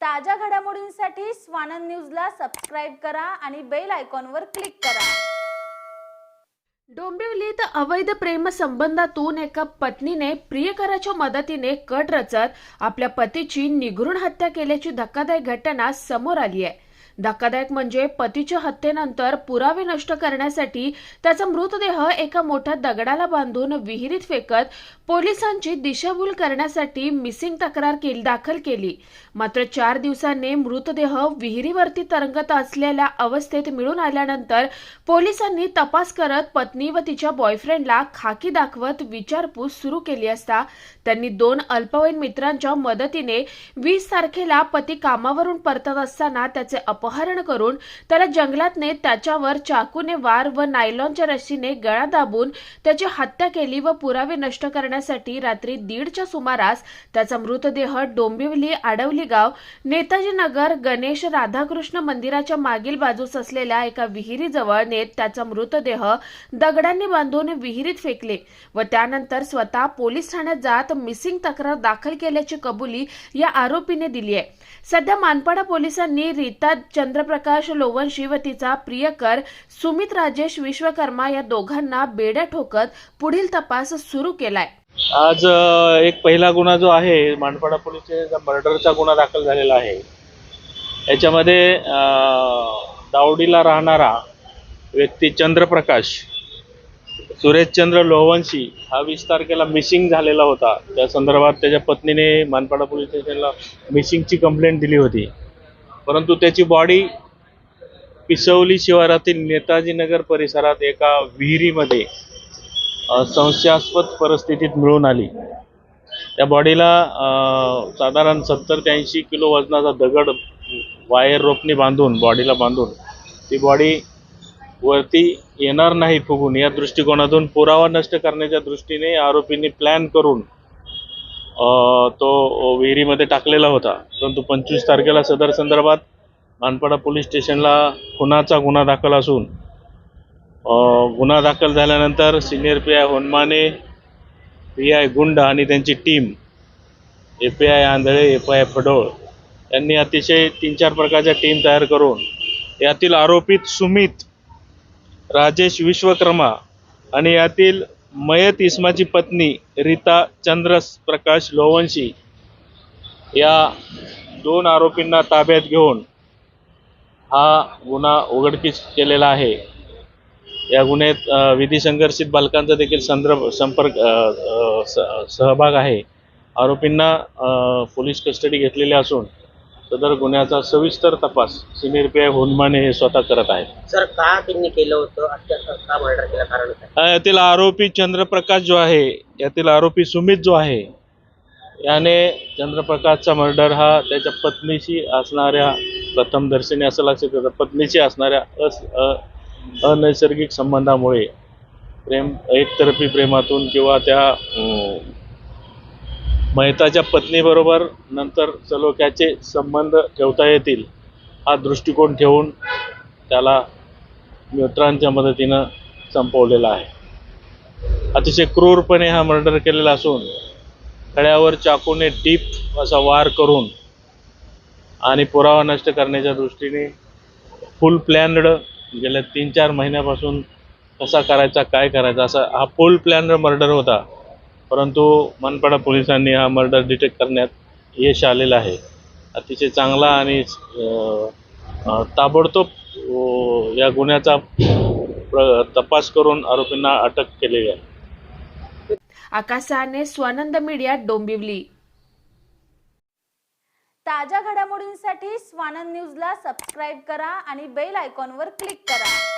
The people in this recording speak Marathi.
ताज्या घडामोडींसाठी स्वानंद न्यूजला सबस्क्राईब करा आणि बेल आयकॉनवर क्लिक करा. डोंबिवलीत अवैध प्रेमसंबंधातून एका पत्नीने प्रियकराच्या मदतीने कट रचत आपल्या पतीची निघृण हत्या केल्याची धक्कादायक घटना समोर आली आहे. धक्कादायक म्हणजे पतीच्या हत्येनंतर पुरावे नष्ट करण्यासाठी त्याचा मृतदेह एका मोठ्या दगडाला बांधून विहिरीत फेकत पोलिसांची दिशाभूल करण्यासाठी मिसिंग तक्रार केली दाखल केली. मात्र चार दिवसांनी मृतदेह विहिरीवरती तरंगत असलेल्या अवस्थेत मिळून आल्यानंतर पोलिसांनी तपास करत पत्नी व तिच्या बॉयफ्रेंडला खाकी दाखवत विचारपूस सुरू केली असता त्यांनी दोन अल्पवयीन मित्रांच्या मदतीने वीस तारखेला पती कामावरून परतत असताना त्याचे अपहरण अपहरण करून त्याला जंगलात नेत त्याच्यावर चाकूने वार व नायलॉनच्या रशीने गळा दाबून त्याची हत्या केली व पुरावे नष्ट करण्यासाठी रात्री दीडच्या सुमारास त्याचा मृतदेह डोंबिवली आडवली गाव नेताजी नगर गणेश राधाकृष्ण मंदिराच्या मागील बाजूस असलेल्या एका विहिरीजवळ नेत त्याचा मृतदेह दगडांनी बांधून विहिरीत फेकले व त्यानंतर स्वतः पोलीस ठाण्यात जात मिसिंग तक्रार दाखल केल्याची कबुली या आरोपीने दिली आहे. सध्या मानपाडा पोलिसांनी रीता चंद्रप्रकाश लोवंशी व तिचा प्रियकर सुमित राजेश विश्वकर्मा या दोघांना बेड्या ठोकत पुढील तपास सुरू केलाय. आज एक पहिला गुन्हा जो आहे मानपाडा पोलीस मर्डरचा गुन्हा दाखल झालेला आहे. याच्यामध्ये दावडीला राहणारा व्यक्ती चंद्रप्रकाश सुरेशचंद्र लोहवंशी हा वीस तारखेला मिसिंग झालेला होता. त्या संदर्भात त्याच्या पत्नीने मानपाडा पोलीस स्टेशनला मिसिंगची कंप्लेंट दिली होती. परंतु त्याची बॉडी पिसवली शिवारातील नेताजी नगर परिसरात एका विहिरीमध्ये संशयास्पद परिस्थितीत मिळून आली. त्या बॉडीला साधारण सत्तर ते ऐंशी किलो वजनाचा दगड वायर रोपने बांधून बॉडीला बांधून ती बॉडी वरती येणार नाही फुगून या दृष्टिकोनातून पुरावा नष्ट करण्याच्या दृष्टीने आरोपींनी प्लॅन करून तो विहिरीमध्ये टाकलेला होता. परंतु पंचवीस तारखेला सदर संदर्भात मानपाडा पोलीस स्टेशनला खुनाचा गुन्हा दाखल असून गुन्हा दाखल झाल्यानंतर senior P I Honmane P I Gund आणि त्यांची team A P I Andhale A P I Phadol यांनी अतिशय तीन चार प्रकारच्या टीम तयार करून यातील आरोपित सुमित राजेश विश्वकर्मा आणि यातील मयत इस्माची पत्नी रीता चंद्र प्रकाश लोवंशी या दोन आरोपींना ताब्यात घेऊन हा गुन्हा उघडकीस केलेला आहे. या गुन्ह्यात विधी संघर्षित बालकांचा देखील संदर्भ संपर्क स- सहभाग आहे. आरोपींना पोलीस कस्टडी घेतलेली असून सदर गुन्ह्याचा सविस्तर तपास सिनियर पी आय होनमाने हे स्वतः करत आहेत. सर का त्यांनी केलं होतं? अत्याचार का मर्डर केलं? कारण काय? अ, यातील आरोपी चंद्रप्रकाश जो आहे यातील आरोपी सुमित जो आहे याने चंद्रप्रकाशचा मर्डर हा त्याच्या पत्नीशी असणाऱ्या प्रथमदर्शनी असं लक्षात येतं पत्नीशी असणाऱ्या अस अ- अनैसर्गिक संबंधामुळे प्रेम एकतर्फी प्रेमातून किंवा त्या अं, मयताच्या पत्नीबरोबर नंतर सलोख्याचे संबंध ठेवता येतील हा दृष्टिकोन ठेवून त्याला मित्रांच्या मदतीनं संपवलेला आहे. अतिशय क्रूरपणे हा मर्डर केलेला असून खड्यावर चाकूने डीप असा वार करून आणि पुरावा नष्ट करण्याच्या दृष्टीने फुल प्लॅनड गेल्या तीन चार महिन्यापासून कसा करायचा काय करायचा असा हा फुल प्लॅनड मर्डर होता. परंतु मनपाडा पोलिसांनी हा मर्डर डिटेक्ट करण्यात यश आलेलं आहे. अतिशय चांगला आणि ताबडतोब या गुन्ह्याचा प्र- तपास करून आरोपींना अटक केलेली आहे आकाशाने स्वानंद मीडिया डोंबिवली. ताज्या घडामोडींसाठी स्वानंद न्यूजला सबस्क्राईब करा आणि बेल आयकॉनवर क्लिक करा.